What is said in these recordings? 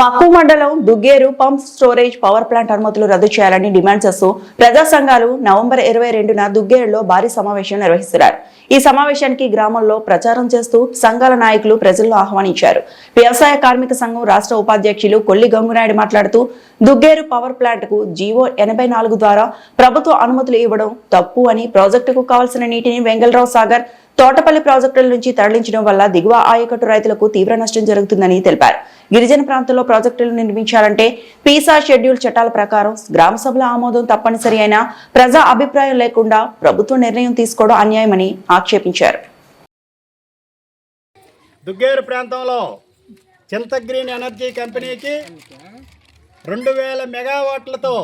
మండలం Duggeru pump storage power plant అనుమతులు రద్దు చేయాలని డిమాండ్ చేస్తూ ప్రజా సంఘాలు నవంబర్ ఇరవై రెండున దుగ్గేరులో భారీ సమావేశం నిర్వహిస్తున్నారు. ఈ సమావేశానికి గ్రామంలో ప్రచారం చేస్తూ సంఘాల నాయకులు ప్రజలను ఆహ్వానించారు. వ్యవసాయ కార్మిక సంఘం రాష్ట్ర ఉపాధ్యక్షులు కొల్లి గంగునాయుడు మాట్లాడుతూ దుగ్గేరు పవర్ ప్లాంట్కు జీవో ఎనభై నాలుగు ద్వారా ప్రభుత్వ అనుమతులు ఇవ్వడం తప్పు అని ప్రాజెక్టుకు కావాల్సిన నీటిని వెంగళరావు సాగర్ తోటపల్లి ప్రాజెక్టుల నుంచి తరలించడం వల్ల దిగువ ఆయకట్టు రైతులకు తీవ్ర నష్టం జరుగుతుందని తెలిపారు. గిరిజన ప్రాంతంలో ప్రాజెక్టులు నిర్మించాలంటే పీసా షెడ్యూల్ చట్టాల ప్రకారం గ్రామ సభల ఆమోదం తప్పనిసరి అయినా ప్రజా అభిప్రాయం లేకుండా ప్రభుత్వ నిర్ణయం తీసుకోవడం అన్యాయమని ఆక్షేపించారు. దుగ్గేరు ప్రాంతంలో చింత గ్రీన్ ఎనర్జీ కంపెనీకి రెండు వేల మెగావాట్లతో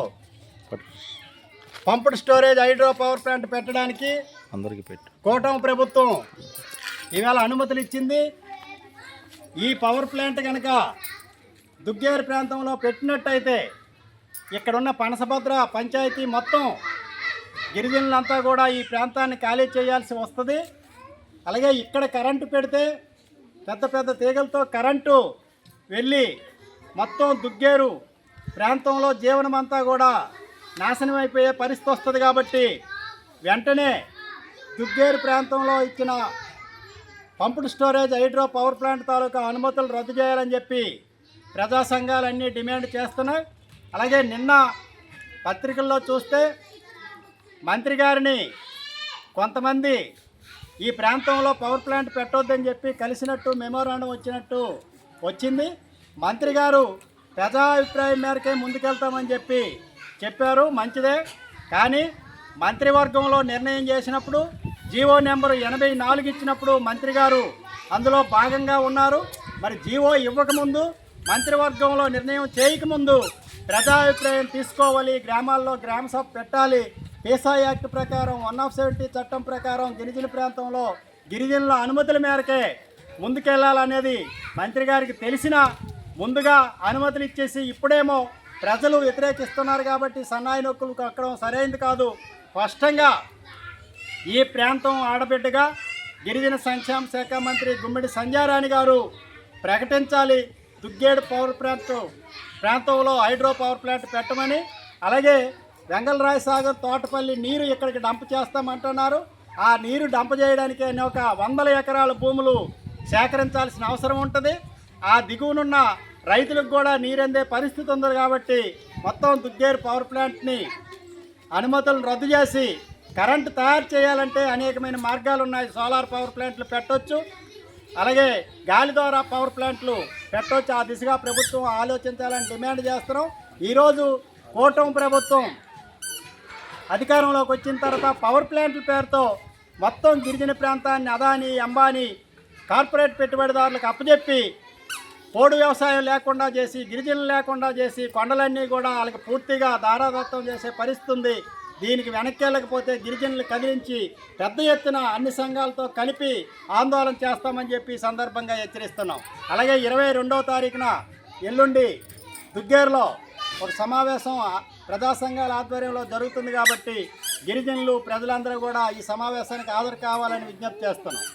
pumped storage hydro power plant పెట్టడానికి అందరికి పెట్టు. కూటమి ప్రభుత్వం ఇవాళ అనుమతులు ఇచ్చింది. ఈ పవర్ ప్లాంట్ కనుక దుగ్గేరు ప్రాంతంలో పెట్టినట్టయితే ఇక్కడున్న పనసభద్ర పంచాయతీ మొత్తం గిరిజనులంతా కూడా ఈ ప్రాంతాన్ని ఖాళీ చేయాల్సి వస్తుంది. అలాగే ఇక్కడ కరెంటు పెడితే పెద్ద పెద్ద తీగలతో కరెంటు వెళ్ళి మొత్తం దుగ్గేరు ప్రాంతంలో జీవనం అంతా కూడా నాశనం అయిపోయే పరిస్థితి వస్తుంది కాబట్టి వెంటనే దుగ్గేరు ప్రాంతంలో ఇచ్చిన pumped storage hydro power plant తాలూకా అనుమతులు రద్దు చేయాలని చెప్పి ప్రజా సంఘాలన్నీ డిమాండ్ చేస్తున్నాయి. అలాగే నిన్న పత్రికల్లో చూస్తే మంత్రి గారిని కొంతమంది ఈ ప్రాంతంలో పవర్ ప్లాంట్ పెట్టొద్దని చెప్పి కలిసినట్టు మెమోరాండం వచ్చినట్టు వచ్చింది. మంత్రి గారు ప్రజాభిప్రాయం మేరకే ముందుకెళ్తామని చెప్పి చెప్పారు. మంచిదే. కానీ మంత్రివర్గంలో నిర్ణయం చేసినప్పుడు జీవో నెంబర్ ఎనభై నాలుగు ఇచ్చినప్పుడు మంత్రి గారు అందులో భాగంగా ఉన్నారు. మరి జీవో ఇవ్వకముందు మంత్రివర్గంలో నిర్ణయం చేయకముందు ప్రజాభిప్రాయం తీసుకోవాలి గ్రామాల్లో గ్రామ సభ పెట్టాలి. పీసా యాక్ట్ ప్రకారం వన్ ఆఫ్ సెవెంటీ చట్టం ప్రకారం గిరిజన ప్రాంతంలో గిరిజనుల అనుమతుల మేరకే ముందుకెళ్ళాలనేది మంత్రి గారికి తెలిసిన ముందుగా అనుమతులు ఇచ్చేసి ఇప్పుడేమో ప్రజలు వ్యతిరేకిస్తున్నారు కాబట్టి సన్నాయి నొక్కులు కక్కడం సరైనది కాదు. స్పష్టంగా ఈ ప్రాంతం ఆడబిడ్డగా గిరిజన సంక్షేమ శాఖ మంత్రి గుమ్మిడి సంజారాణి గారు ప్రకటించాలి. దుగ్గేడు పవర్ ప్లాంట్ ప్రాంతంలో హైడ్రో పవర్ ప్లాంట్ పెట్టమని అలాగే వెంగళరాయ సాగర్ తోటపల్లి నీరు ఇక్కడికి డంప్ చేస్తామంటున్నారు. ఆ నీరు డంప్ చేయడానికి ఒక వందల ఎకరాల భూములు సేకరించాల్సిన అవసరం ఉంటుంది. ఆ దిగువనున్న రైతులకు కూడా నీరందే పరిస్థితి ఉంది కాబట్టి మొత్తం దుగ్గేరు పవర్ ప్లాంట్ని అనుమతులను రద్దు చేసి కరెంటు తయారు చేయాలంటే అనేకమైన మార్గాలు ఉన్నాయి. సోలార్ పవర్ ప్లాంట్లు పెట్టొచ్చు. అలాగే గాలి ద్వారా పవర్ ప్లాంట్లు పెట్టొచ్చు. ఆ దిశగా ప్రభుత్వం ఆలోచించాలని డిమాండ్ చేస్తున్నాం. ఈరోజు కూటమి ప్రభుత్వం అధికారంలోకి వచ్చిన తర్వాత పవర్ ప్లాంట్ల పేరుతో మొత్తం గిరిజన ప్రాంతాన్ని అదాని అంబానీ కార్పొరేట్ పెట్టుబడిదారులకు అప్పచెప్పి పోడు వ్యవసాయం లేకుండా చేసి గిరిజనులు లేకుండా చేసి కొండలన్నీ కూడా వాళ్ళకి పూర్తిగా దారాదత్తం చేసే పరిస్థితి ఉంది. దీనికి వెనక్కి వెళ్ళకపోతే గిరిజనులు కదిలించి పెద్ద ఎత్తున అన్ని సంఘాలతో కలిపి ఆందోళన చేస్తామని చెప్పి సందర్భంగా హెచ్చరిస్తున్నాం. అలాగే ఇరవై రెండవ తారీఖున ఎల్లుండి దుగ్గేరులో ఒక సమావేశం ప్రజా సంఘాల ఆధ్వర్యంలో జరుగుతుంది కాబట్టి గిరిజనులు ప్రజలందరూ కూడా ఈ సమావేశానికి హాజరు కావాలని విజ్ఞప్తి చేస్తున్నాం.